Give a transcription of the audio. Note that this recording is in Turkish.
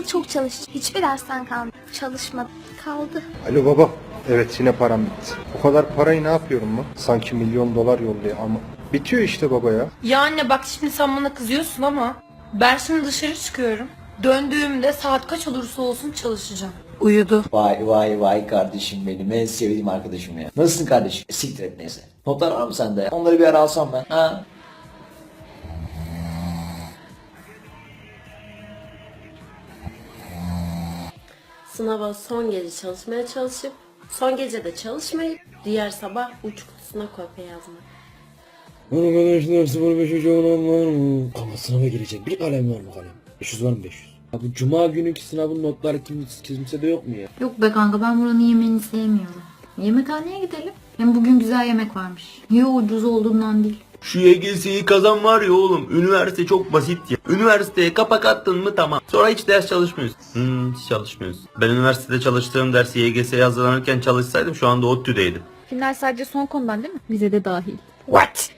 yıl çok çalıştım. Hiçbir dersten kalmadı. Çalışmadım. Kaldı. Alo baba. Evet yine param bitti. O kadar parayı ne yapıyorum lan? Sanki milyon dolar yolluyor ama. Bitiyor işte baba ya. Ya anne bak şimdi sen bana kızıyorsun ama ben şimdi dışarı çıkıyorum. Döndüğümde saat kaç olursa olsun çalışacağım. Uyudu. Vay vay vay kardeşim benim en sevdiğim arkadaşım ya. Nasılsın kardeşim? E, siktir et neyse. Notlar var mı sende? Onları bir ara alsam ben. Ha? Sınava son gece çalışmaya çalışıp son gece de çalışmayıp diğer sabah uç kutusuna kopya yazmak. Arkadaşlar 05 hoca olan var mı? Ama sınava girecek. Bir kalem var mı kalem? 500 var mı 500? Ya bu cuma günkü sınavın notları kim, kimse de yok mu ya? Yok be kanka ben buranın yemeğini sevmiyorum. Yemekhaneye gidelim. Hem bugün güzel yemek varmış. Niye ucuz olduğundan değil. Şu YGS'yi kazan var ya oğlum. Üniversite çok basit ya. Üniversiteye kapak attın mı tamam. Sonra hiç ders çalışmıyorsun. Hmm hiç çalışmıyorsun. Ben üniversitede çalıştığım dersi YGS'ye hazırlanırken çalışsaydım şu anda ODTÜ'deydim. Final sadece son konudan değil mi? Bize de dahil. What?